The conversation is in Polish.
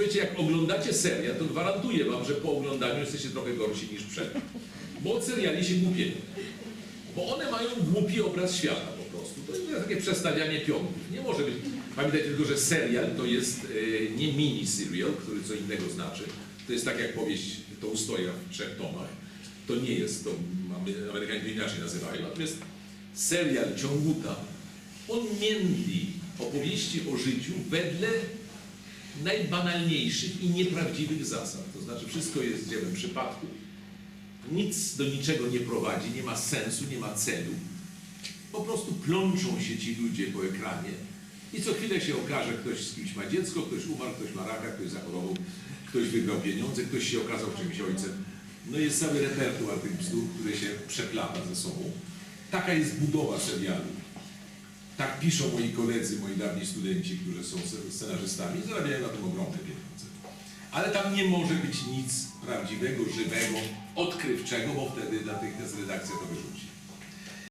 Słuchajcie, jak oglądacie serial, to gwarantuję wam, że po oglądaniu jesteście trochę gorsi niż przed. Bo seriali się głupieje. Bo one mają głupi obraz świata po prostu. To jest takie przestawianie pionków. Nie może być. Pamiętajcie tylko, że serial to jest e, nie mini serial, który co innego znaczy. To jest tak jak powieść Tołstoja w trzech tomach. To nie jest, to Amerykanie to inaczej nazywają. Natomiast serial Ciąguta, on międli opowieści o życiu wedle najbanalniejszych i nieprawdziwych zasad. To znaczy wszystko jest dziełem przypadku, nic do niczego nie prowadzi, nie ma sensu, nie ma celu. Po prostu plączą się ci ludzie po ekranie i co chwilę się okaże, ktoś z kimś ma dziecko, ktoś umarł, ktoś ma raka, ktoś zachorował, ktoś wygrał pieniądze, ktoś się okazał czymś ojcem. No jest cały repertuar tych bzdur, które się przeplata ze sobą. Taka jest budowa serialu. Tak piszą moi koledzy, moi dawni studenci, którzy są sce- scenarzystami, zarabiają na tym ogromne pieniądze. Ale tam nie może być nic prawdziwego, żywego, odkrywczego, bo wtedy natychmiast redakcja to wyrzuci.